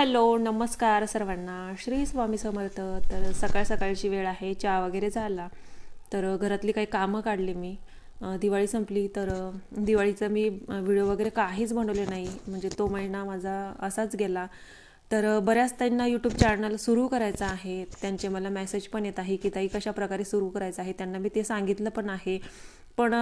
Hello नमस्कार सर्वांना. श्री स्वामी समर्थ. तर सकाळ सकाळची वेळ आहे चहा वगैरे झाला. तर घरातली काही कामं काढली मी. दिवाळी संपली तर दिवाळीचं मी व्हिडिओ वगैरे काहीच बनवले नाही. म्हणजे तो महिना माझा असाच गेला. तर बऱ्याच त्यांना यूट्यूब चॅनल सुरू करायचं आहे. त्यांचे मला मेसेज पण येत आहे की ताई कशा प्रकारे सुरू करायचं आहे? त्यांना मी ते सांगितलं पण आहे. पण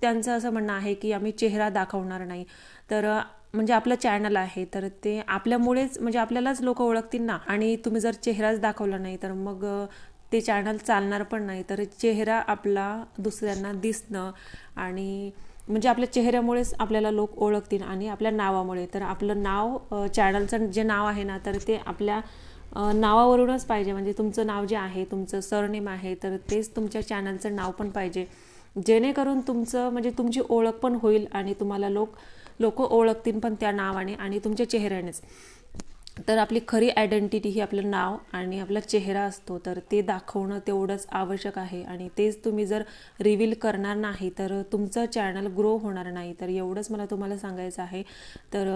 त्यांचं असं म्हणणं आहे की आम्ही चेहरा दाखवणार नाही. तर म्हणजे आपलं चॅनल आहे तर ते आपल्यामुळेच म्हणजे आपल्यालाच लोक ओळखतील ना. आणि तुम्ही जर चेहराच दाखवला नाही तर मग ते चॅनल चालणार पण नाही. तर चेहरा आपला दुसऱ्यांना दिसणं आणि म्हणजे आपल्या चेहऱ्यामुळेच आपल्याला लोक ओळखतील आणि आपल्या नावामुळे. तर आपलं नाव चॅनलचं जे नाव आहे ना तर ते आपल्या नावावरूनच पाहिजे. म्हणजे तुमचं नाव जे आहे तुमचं सरनेम आहे तर तेच तुमच्या चॅनलचं नाव पण पाहिजे. जेणेकरून तुमचं म्हणजे तुमची ओळख पण होईल आणि तुम्हाला लोक लोक ओळखतील पण त्या नावाने आणि तुमच्या चेहऱ्यानेच. तर आपली खरी आयडेंटिटी ही आपलं नाव आणि आपला चेहरा असतो तर ते दाखवणं तेवढंच आवश्यक आहे. आणि तेच तुम्ही जर रिव्हील करणार नाही तर तुमचं चॅनल ग्रो होणार नाही. तर एवढंच मला तुम्हाला सांगायचं आहे. तर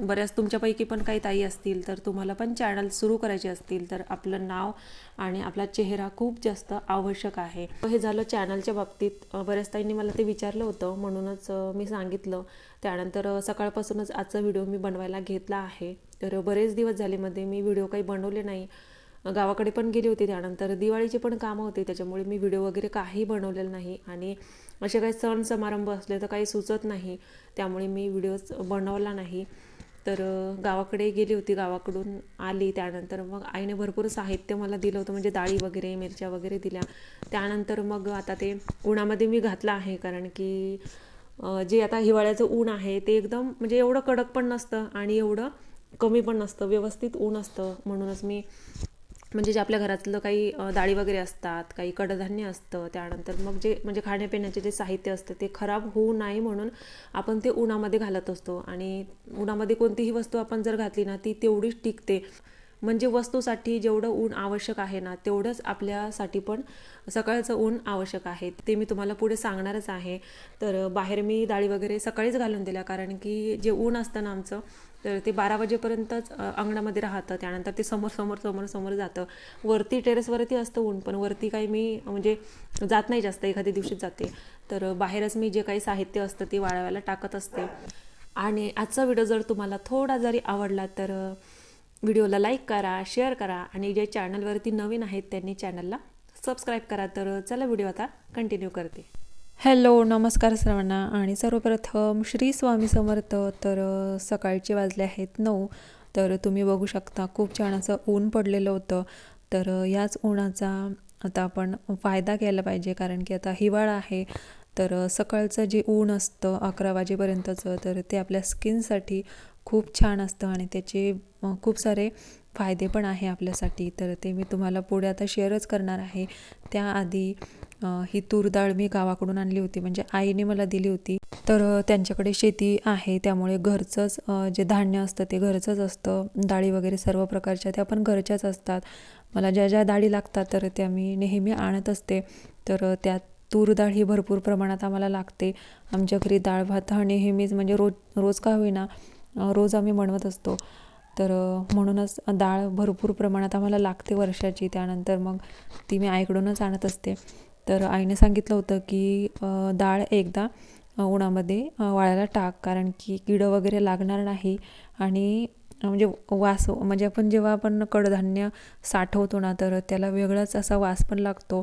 बऱ्याच तुमच्यापैकी पण काही ताई असतील तर तुम्हाला पण चॅनल सुरू करायचे असतील तर आपलं नाव आणि आपला चेहरा खूप जास्त आवश्यक आहे. हे झालं चॅनलच्या बाबतीत. बऱ्याच ताईंनी मला ते विचारलं होतं. म्हणूनच मी सांगितलं. त्यानंतर सकाळपासूनच आजचा व्हिडिओ मी बनवायला घेतला आहे. तर बरेच दिवस झाले मध्ये मी व्हिडिओ काही बनवले नाही. गावाकडे पण गेली होती त्यानंतर. दिवाळीची पण कामं होती त्याच्यामुळे मी व्हिडिओ वगैरे काही बनवलेलं नाही. आणि असे काही सण समारंभ असले तर काही सुचत नाही. त्यामुळे मी व्हिडिओज बनवला नाही. तर गावाकडे गेली होती. गावाकडून आली. त्यानंतर मग आईने भरपूर साहित्य मला दिलं होतं म्हणजे डाळी वगैरे मिरच्या वगैरे दिल्या. त्यानंतर मग आता ते उन्हामध्ये मी घातलं आहे. कारण की जे आता हिवाळ्याचं ऊन आहे ते एकदम म्हणजे एवढं कडक पण नसतं आणि एवढं कमी पण नसतं व्यवस्थित ऊन असतं. म्हणूनच मी म्हणजे जे आपल्या घरातलं काही डाळी वगैरे असतात काही कडधान्य असतं त्यानंतर मग जे म्हणजे खाण्यापिण्याचे जे साहित्य असतं ते खराब होऊ नये म्हणून आपण ते उन्हामध्ये घालत असतो. आणि उन्हामध्ये कोणतीही वस्तू आपण जर घातली ना ती तेवढीच टिकते. म्हणजे वस्तूसाठी जेवढं ऊन आवश्यक आहे ना तेवढंच आपल्यासाठी पण सकाळचं ऊन आवश्यक आहे. ते मी तुम्हाला पुढे सांगणारच आहे. तर बाहेर मी डाळी वगैरे सकाळीच घालून दिल्या. कारण की जे ऊन असतं ना आमचं तर ते बारा वाजेपर्यंतच अंगणामध्ये राहतं. त्यानंतर ते समोर समोर समोर समोर जातं. वरती टेरेसवरती असतं ऊन पण वरती काही मी म्हणजे जात नाही जास्त. एखाद्या दिवशीच जाते. तर बाहेरच मी जे काही साहित्य असतं ते वाळवायला टाकत असते. आणि आजचा व्हिडिओ जर तुम्हाला थोडा जरी आवडला तर व्हिडिओला लाईक करा शेअर करा. आणि जे चॅनलवरती नवीन आहेत त्यांनी चॅनलला सबस्क्राईब करा. तर चला व्हिडिओ आता कंटिन्यू करते. हॅलो नमस्कार सर्वांना. आणि सर्वप्रथम श्री स्वामी समर्थ तर सकाळचे वाजले आहेत नऊ. तर तुम्ही बघू शकता खूप छान असं ऊन पडलेलं होतं. तर याच उन्हाचा आता आपण फायदा घ्यायला पाहिजे कारण की आता हिवाळा आहे. तर सकाळचं जे ऊन असतं अकरा वाजेपर्यंतचं तर ते आपल्या स्किनसाठी खूप छान असतं आणि त्याचे खूप सारे फायदे पण आहे आपल्यासाठी. तर ते मी तुम्हाला पुढे आता शेअरच करणार आहे. त्याआधी ही तूर डाळ मी गावाकडून आणली होती. म्हणजे आईने मला दिली होती. तर त्यांच्याकडे शेती आहे. त्यामुळे घरचंच जे धान्य असतं ते घरचंच असतं. डाळी वगैरे सर्व प्रकारच्या त्या पण घरच्याच असतात. मला ज्या ज्या डाळी लागतात तर त्या मी नेहमी आणत असते. तर त्यात तूर डाळ ही भरपूर प्रमाणात आम्हाला लागते. आमच्या घरी डाळ भात हा नेहमीच म्हणजे रोज रोज का होईना रोज आम्ही बनवत असतो. तर म्हणूनच डाळ भरपूर प्रमाणात आम्हाला लागते वर्षाची. त्यानंतर मग ती मी आईकडूनच आणत असते. तर आईने सांगितलं होतं की डाळ एकदा उन्हामध्ये वाळायला टाक. कारण की किडं वगैरे लागणार नाही. आणि म्हणजे वास म्हणजे आपण जेव्हा आपण कडधान्य साठवतो ना तर त्याला वेगळाच असा वास पण लागतो.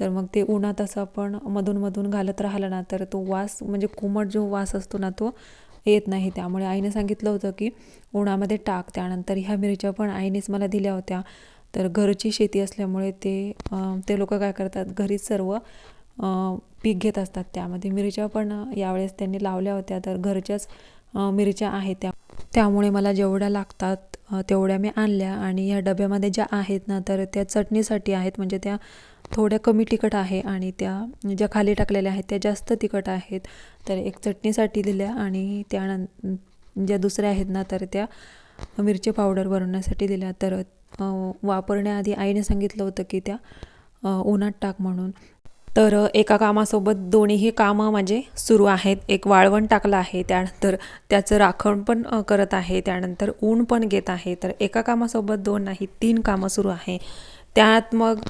तर मग ते उन्हात असं आपण मधून मधून घालत राहिलं ना तर तो वास म्हणजे कोमट जो वास असतो ना तो येत नाही. त्यामुळे आईने सांगितलं होतं की उन्हामध्ये टाक. त्यानंतर ह्या मिरच्या पण आईनेच मला दिल्या होत्या. तर घरची शेती असल्यामुळे ते ते लोक काय करतात घरीच सर्व पीक घेत असतात. त्यामध्ये मिरच्या पण यावेळेस त्यांनी लावल्या होत्या. तर घरच्याच मिरच्या आहेत त्या. त्यामुळे मला जेवढ्या लागतात तेवढ्या मी आणल्या. आणि ह्या डब्यामध्ये ज्या आहेत ना तर त्या चटणीसाठी आहेत. म्हणजे त्या थोड्या कमी तिखट आहे आणि त्या ज्या खाली टाकलेल्या आहेत त्या जास्त तिखट आहेत. तर एक चटणीसाठी दिल्या आणि त्यानं ज्या दुसऱ्या आहेत ना तर त्या मिरची पावडर बनवण्यासाठी दिल्या. तर वापरण्याआधी आईने सांगितलं होतं की त्या उन्हात टाक म्हणून. तर एका कामासोबत दोन्हीही कामं माझे सुरू आहेत. एक वाळवण टाकलं आहे त्यानंतर त्याचं राखण पण करत आहे त्यानंतर ऊन पण घेत आहे. तर एका कामासोबत दोन नाही तीन कामं सुरू आहे. त्यात मग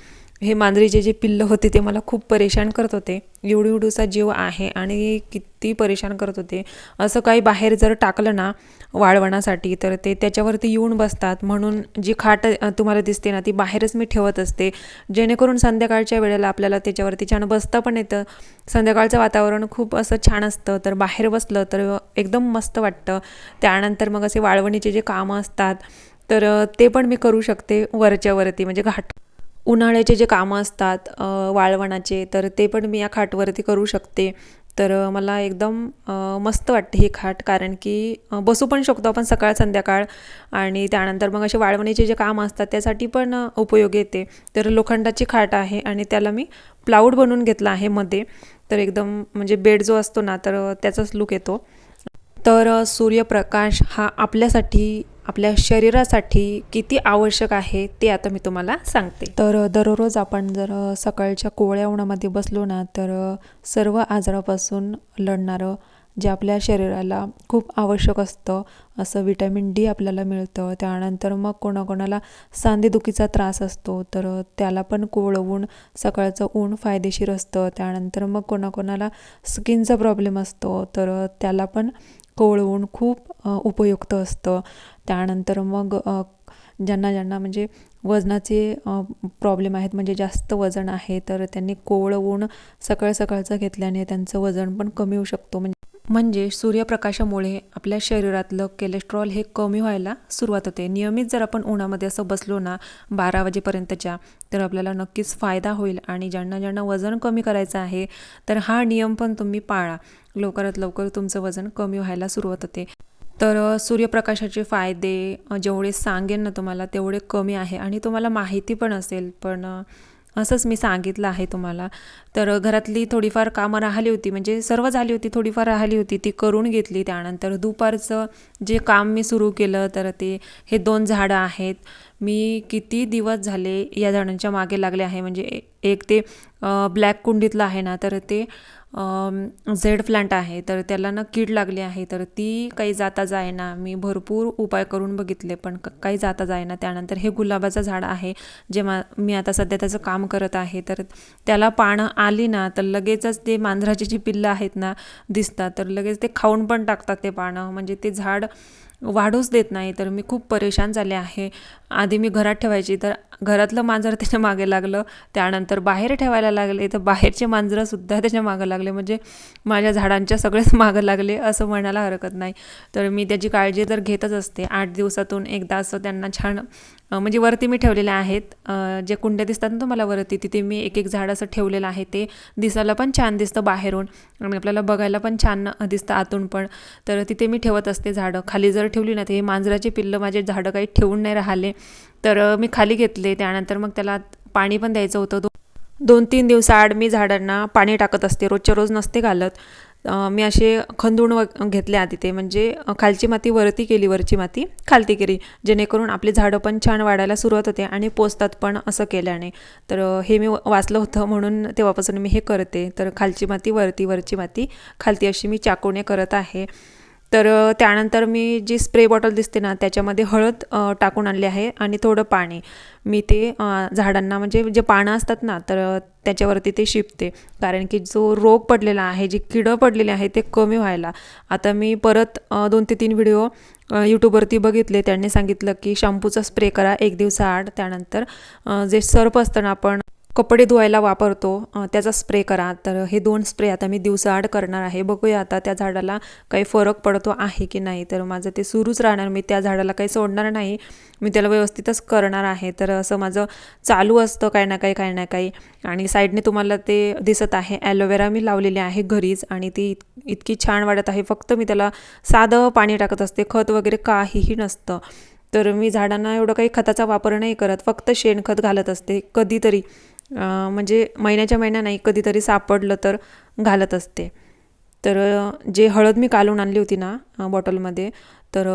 हे मांजरीचे जे पिल्लं होते ते मला खूप परेशान करत होते. एवढी एवढूसा जीव आहे आणि किती परेशान करत होते. असं काही बाहेर जर टाकलं ना वाळवणासाठी तर ते त्याच्यावरती येऊन बसतात. म्हणून जी खाट तुम्हाला दिसते ना ती बाहेरच मी ठेवत असते. जेणेकरून संध्याकाळच्या वेळेला आपल्याला त्याच्यावरती छान बसता पण येतं. संध्याकाळचं वातावरण खूप असं छान असतं. तर बाहेर बसलं तर एकदम मस्त वाटतं. त्यानंतर मग असे वाळवणीचे जे कामं असतात तर ते पण मी करू शकते वरच्यावरती. म्हणजे घाट उन्हाळ्याचे जे कामं असतात वाळवणाचे तर ते पण मी या खाटवरती करू शकते. तर मला एकदम मस्त वाटते ही खाट कारण की बसू पण शकतो आपण सकाळ संध्याकाळ आणि त्यानंतर मग असे वाळवणीचे जे काम असतात त्यासाठी पण उपयोग येते. तर लोखंडाची खाट आहे आणि त्याला मी प्लाऊड बनवून घेतला आहे मध्ये. तर एकदम म्हणजे बेड जो असतो ना तर त्याचाच लुक येतो. तर सूर्यप्रकाश हा आपल्यासाठी आपल्या शरीरासाठी किती आवश्यक आहे ते आता मी तुम्हाला सांगते. तर दररोज आपण जर सकाळच्या कोवळ्या उन्हामध्ये बसलो ना तर सर्व आजारापासून लढणारं जे आपल्या शरीराला खूप आवश्यक असतं असं विटॅमिन डी आपल्याला मिळतं. त्यानंतर मग कोणाकोणाला सांधेदुखीचा त्रास असतो तर त्याला पण कोवळं ऊन सकाळचं ऊन फायदेशीर असतं. त्यानंतर मग कोणाकोणाला स्किनचा प्रॉब्लेम असतो तर त्याला पण कोळवून खूप उपयुक्त असतं. त्यानंतर मग ज्यांना ज्यांना म्हणजे वजनाचे प्रॉब्लेम आहेत म्हणजे जास्त वजन आहे तर त्यांनी कोवळं ऊन सकाळ सकाळचं घेतल्याने त्यांचं वजन पण कमी होऊ शकतो. म्हणजे म्हणजे सूर्यप्रकाशामुळे आपल्या शरीरातलं कोलेस्ट्रॉल हे कमी व्हायला सुरुवात होते. नियमित जर आपण उन्हामध्ये असं बसलो ना बारा वाजेपर्यंतच्या तर आपल्याला नक्कीच फायदा होईल. आणि ज्यांना ज्यांना वजन कमी करायचं आहे तर हा नियम पण तुम्ही पाळा. लवकरात लवकर तुमचं वजन कमी व्हायला सुरुवात होते. तर सूर्यप्रकाशाचे फायदे जेवढे सांगेन ना तुम्हाला तेवढे कमी आहे आणि तुम्हाला माहिती पण असेल पण असंच मी सांगितलं आहे तुम्हाला. तर घरातली थोडीफार कामं राहिली होती म्हणजे सर्व झाली होती थोडीफार राहिली होती ती करून घेतली त्यानंतर दुपारचं जे काम मी सुरू केलं तर ते हे दोन झाडं आहेत. मी किती दिवस झाले या झाडांच्या मागे लागले आहे म्हणजे ए- एक ते ब्लॅक कुंडीतलं आहे ना तर ते झेड प्लांट आहे तर त्याला ना कीड लागली आहे तर ती काही जाता जायना. मी भरपूर उपाय करून बघितले पण क- काही जाता जायना. त्यानंतर हे गुलाबाचं झाड आहे जे मा मी आता सध्या त्याचं काम करत आहे तर त्याला पानं आली ना तर लगेचच ते मांजराची जी पिल्लं आहेत ना दिसतात तर लगेच ते खाऊन पण टाकतात ते पानं. म्हणजे ते झाड वाढूच देत नाही तर मी खूप परेशान झाले आहे. आधी मी घरात ठेवायची तर घरातलं मांजर त्याच्यामागे लागलं. त्यानंतर बाहेर ठेवायला लागले तर बाहेरचे मांजरंसुद्धा त्याच्या मागं लागले. म्हणजे माझ्या झाडांच्या सगळेच मागं लागले असं म्हणायला हरकत नाही. तर मी त्याची काळजी तर घेतच असते. आठ दिवसातून एकदा असं त्यांना छान म्हणजे वरती मी ठेवलेल्या आहेत. ज्या जे कुंड्या दिसतात ना तुम्हाला वरती तिथे मी एक एक झाड असं ठेवलेलं आहे. ते दिसायला पण छान दिसतं बाहेरून. आणि आपल्याला बघायला पण छान दिसतं आतून पण. तर तिथे मी ठेवत असते झाडं. खाली जर ठेवली ना तर हे मांजराचे पिल्लं माझे झाडं काही ठेवून नाही राहिले. तर मी खाली घेतले. त्यानंतर मग त्याला पाणी पण द्यायचं होतं. दोन तीन दिवसाआड मी झाडांना पाणी टाकत असते. रोजच्या रोज नसते घालत. मी असे खंदून व घेतले तिथे म्हणजे खालची माती वरती केली वरची माती खालती केली. जेणेकरून आपली झाडं पण छान वाढायला सुरुवात होते आणि पोचतात पण असं केल्याने. तर हे मी वाचलं होतं म्हणून तेव्हापासून मी हे करते. तर खालची माती वरती वरची माती खालती अशी मी चाकूने करत आहे. तर त्यानंतर मी जी स्प्रे बॉटल दिसते ना त्याच्यामध्ये हळद टाकून आणली आहे आणि थोडं पाणी. मी ते झाडांना म्हणजे जे पानं असतात ना तर त्याच्यावरती ते शिपते. कारण की जो रोग पडलेला आहे जी किडं पडलेली आहे ते कमी व्हायला. आता मी परत दोन ते तीन व्हिडिओ यूट्यूबवरती बघितले. त्यांनी सांगितलं की शॅम्पूचा स्प्रे करा एक दिवसाआड. त्यानंतर जे सर्प असतं ना आपण कपडे धुवायला वापरतो त्याचा स्प्रे करा. तर हे दोन स्प्रे आता मी दिवसाआड करणार आहे. बघूया आता त्या झाडाला काही फरक पडतो आहे की नाही. तर माझं ते सुरूच राहणार. मी त्या झाडाला काही सोडणार नाही. मी त्याला व्यवस्थितच करणार आहे. तर असं माझं चालू असतं काही ना काही काही ना काही. आणि साईडने तुम्हाला ते दिसत आहे. ॲलोवेरा मी लावलेली आहे घरीच आणि ती इत- इतकी छान वाढत आहे. फक्त मी त्याला साधं पाणी टाकत असते. खत वगैरे काहीही नसतं. तर मी झाडांना एवढं काही खताचा वापर नाही करत. फक्त शेणखत घालत असते. कधीतरी. म्हणजे महिन्याच्या महिन्या नाही कधीतरी सापडलं तर घालत असते. तर जे हळद मी कालून आणली होती ना बॉटलमध्ये तर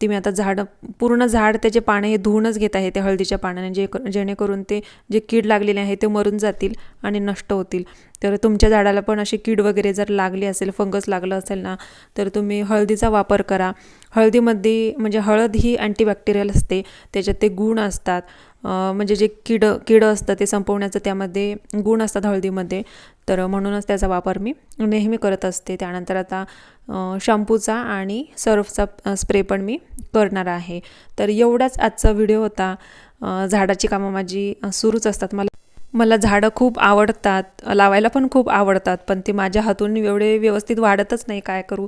ती मी आता झाड पूर्ण झाड त्याचे पाने हे धुवूनच घेत आहे त्या हळदीच्या पाण्याने जे जेणेकरून ते जे कीड लागलेले आहे ते मरून जातील आणि नष्ट होतील. तर तुमच्या झाडाला पण अशी कीड वगैरे जर लागली असेल फंगस लागलं असेल ना तर तुम्ही हळदीचा वापर करा. हळदीमध्ये म्हणजे हळद ही अँटीबॅक्टेरियल असते त्याच्यात ते गुण असतात. म्हणजे जे कीड कीडं असतं ते संपवण्याचं त्यामध्ये गुण असतात हळदीमध्ये. तर म्हणूनच त्याचा वापर मी नेहमी करत असते. त्यानंतर आता शॅम्पूचा आणि सर्फचा स्प्रे पण मी करणार आहे. तर एवढाच आजचा व्हिडिओ होता. झाडाची कामं माझी सुरूच असतात. मला मला झाडं खूप आवडतात. लावायला पण खूप आवडतात. पण ते माझ्या हातून एवढे व्यवस्थित वाढतच नाही. काय करू?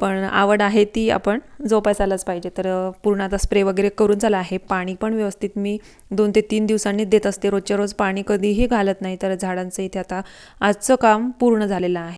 पण आवड आहे ती आपण जोपासायलाच पाहिजे. तर पूर्ण आता स्प्रे वगैरे करून झालं आहे. पाणी पण व्यवस्थित मी दोन ते तीन दिवसांनी देत असते. रोजच्या रोज पाणी कधीही घालत नाही. तर झाडांचं इथे आता आजचं काम पूर्ण झालेलं आहे.